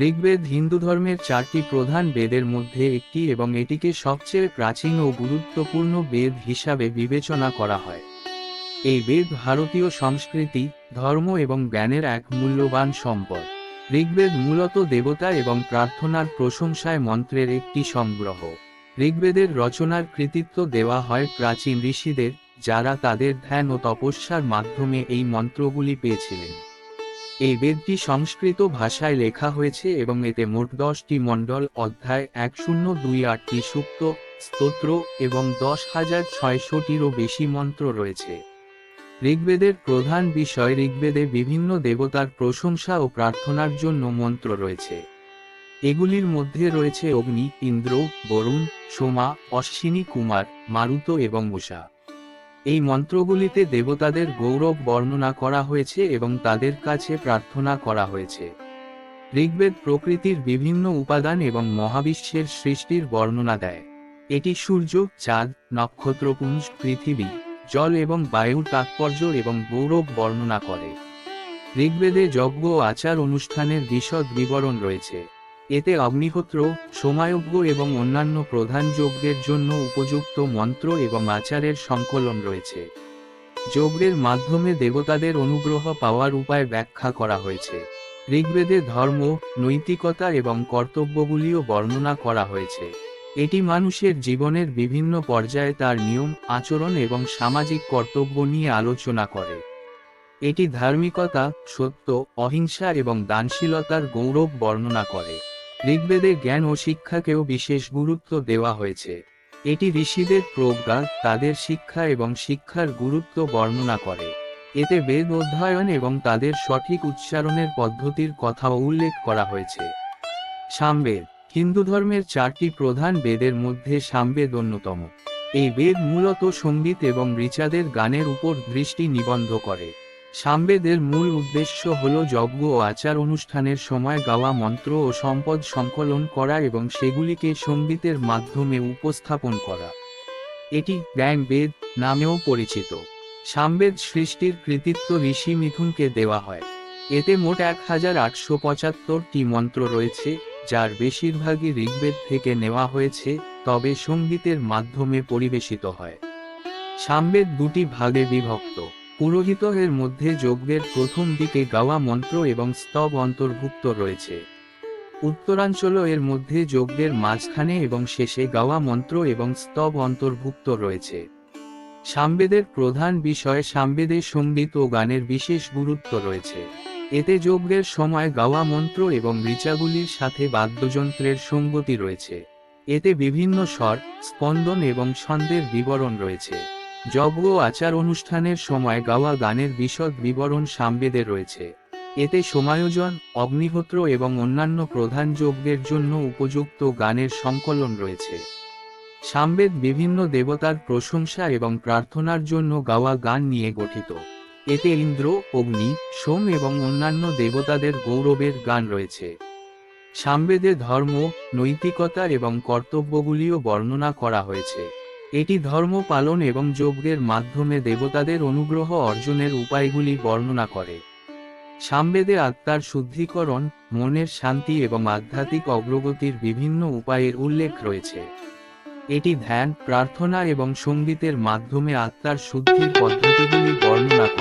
ঋগ্বেদ হিন্দু ধর্মের চারটি প্রধান বেদের মধ্যে একটি এবং এটিকে সবচেয়ে প্রাচীন ও গুরুত্বপূর্ণ বেদ হিসাবে বিবেচনা করা হয়। এই বেদ ভারতীয় সংস্কৃতি, ধর্ম এবং জ্ঞানের এক মূল্যবান সম্পদ। ঋগ্বেদ মূলত দেবতা এবং প্রার্থনার প্রশংসায় মন্ত্রের একটি সংগ্রহ। ঋগ্বেদের রচনার কৃতিত্ব দেওয়া হয় প্রাচীন ঋষিদের, যারা তাদের ধ্যান ও তপস্যার মাধ্যমে এই মন্ত্রগুলি পেয়েছিলেন। এই বেদটি সংস্কৃত ভাষায় লেখা হয়েছে এবং এতে মোট দশটি মণ্ডল, অধ্যায়, এক শূন্য দুই আটটি সুক্ত, স্তোত্র এবং দশ হাজার ছয়শটিরও বেশি মন্ত্র রয়েছে। ঋগ্বেদের প্রধান বিষয়, ঋগ্বেদে বিভিন্ন দেবতার প্রশংসা ও প্রার্থনার জন্য মন্ত্র রয়েছে। এগুলির মধ্যে রয়েছে অগ্নি, ইন্দ্র, বরুণ, সোমা, অশ্বিনী কুমার, মারুত এবং উষা। এই মন্ত্রগুলিতে দেবতাদের গৌরব বর্ণনা করা হয়েছে এবং তাদের কাছে প্রার্থনা করা হয়েছে। ঋগ্বেদ প্রকৃতির বিভিন্ন উপাদান এবং মহাবিশ্বের সৃষ্টির বর্ণনা দেয়। এটি সূর্য, চাঁদ নক্ষত্রপুঞ্জ পৃথিবী, জল এবং বায়ুর তাৎপর্য এবং গৌরব বর্ণনা করে। ঋগ্বেদে যজ্ঞ আচার অনুষ্ঠানের বিশদ বিবরণ রয়েছে। এতে অগ্নিহোত্র সোমায়জ্ঞ এবং অন্যান্য প্রধান যজ্ঞের জন্য উপযুক্ত মন্ত্র এবং আচারের সংকলন রয়েছে। যজ্ঞের মাধ্যমে দেবতাদের অনুগ্রহ পাওয়ার উপায় ব্যাখ্যা করা হয়েছে। ঋগ্বেদে ধর্ম, নৈতিকতা এবং কর্তব্যগুলিও বর্ণনা করা হয়েছে। এটি মানুষের জীবনের বিভিন্ন পর্যায়ে তার নিয়ম, আচরণ এবং সামাজিক কর্তব্য নিয়ে আলোচনা করে। এটি ধার্মিকতা, সত্য, অহিংসা এবং দানশীলতার গৌরব বর্ণনা করে। ঋগ্বেদে জ্ঞান ও শিক্ষাকেও বিশেষ গুরুত্ব দেওয়া হয়েছে। এটি ঋষিদের প্রজ্ঞা, তাদের শিক্ষা এবং শিক্ষার গুরুত্ব বর্ণনা করে। এতে বেদ অধ্যয়ন এবং তাদের সঠিক উচ্চারণের পদ্ধতির কথাও উল্লেখ করা হয়েছে। সামবেদ, হিন্দু ধর্মের চারটি প্রধান বেদের মধ্যে সামবেদ অন্যতম। এই বেদ মূলত সংগীত এবং ঋচাদের গানের উপর দৃষ্টি নিবন্ধ করে। সামবেদের মূল উদ্দেশ্য হল যজ্ঞ ও আচার অনুষ্ঠানের সময় গাওয়া মন্ত্র ও সম্পদ সংকলন করা এবং সেগুলিকে সঙ্গীতের মাধ্যমে উপস্থাপন করা। এটি জ্ঞান বেদ নামেও পরিচিত। সামবেদ সৃষ্টির কৃতিত্ব ঋষি মিথুনকে দেওয়া হয়। এতে মোট এক হাজার আটশো পঁচাত্তরটি মন্ত্র রয়েছে, যার বেশিরভাগই ঋগ্বেদ থেকে নেওয়া হয়েছে, তবে সঙ্গীতের মাধ্যমে পরিবেশিত হয়। সামবেদ দুটি ভাগে বিভক্ত। পুরোহিত এর মধ্যে যজ্ঞের প্রথম দিকে গাওয়া মন্ত্র এবং স্তব অন্তর্ভুক্ত রয়েছে। উত্তরাঞ্চল এর মধ্যে যজ্ঞের মাঝখানে এবং শেষে গাওয়া মন্ত্র এবং স্তব অন্তর্ভুক্ত রয়েছে। সামবেদের প্রধান বিষয়ে সামবেদে সংগীত ও গানের বিশেষ গুরুত্ব রয়েছে। এতে যজ্ঞের সময় গাওয়া মন্ত্র এবং ঋচাগুলির সাথে বাদ্যযন্ত্রের সঙ্গতি রয়েছে। এতে বিভিন্ন স্বর, স্পন্দন এবং ছন্দের বিবরণ রয়েছে। যজ্ঞ আচার অনুষ্ঠানের সময় গাওয়া গানের বিশদ বিবরণ সামবেদে রয়েছে। এতে সমায়োজন, অগ্নিহোত্র এবং অন্যান্য প্রধান যজ্ঞের জন্য উপযুক্ত গানের সংকলন রয়েছে। সামবেদ বিভিন্ন দেবতার প্রশংসা এবং প্রার্থনার জন্য গাওয়া গান নিয়ে গঠিত। এতে ইন্দ্র, অগ্নি, সোম এবং অন্যান্য দেবতাদের গৌরবের গান রয়েছে। সামবেদে ধর্ম, নৈতিকতা এবং কর্তব্যগুলিও বর্ণনা করা হয়েছে। এটি ধর্ম পালন এবং যজ্ঞের মাধ্যমে দেবতাদের অনুগ্রহ অর্জনের উপায়গুলি বর্ণনা করে। সামবেদে আত্মার শুদ্ধিকরণ, মনের শান্তি এবং আধ্যাত্মিক অগ্রগতির বিভিন্ন উপায়ের উল্লেখ রয়েছে। এটি ধ্যান, প্রার্থনা এবং সঙ্গীতের মাধ্যমে আত্মার শুদ্ধির পদ্ধতিগুলি বর্ণনা করে।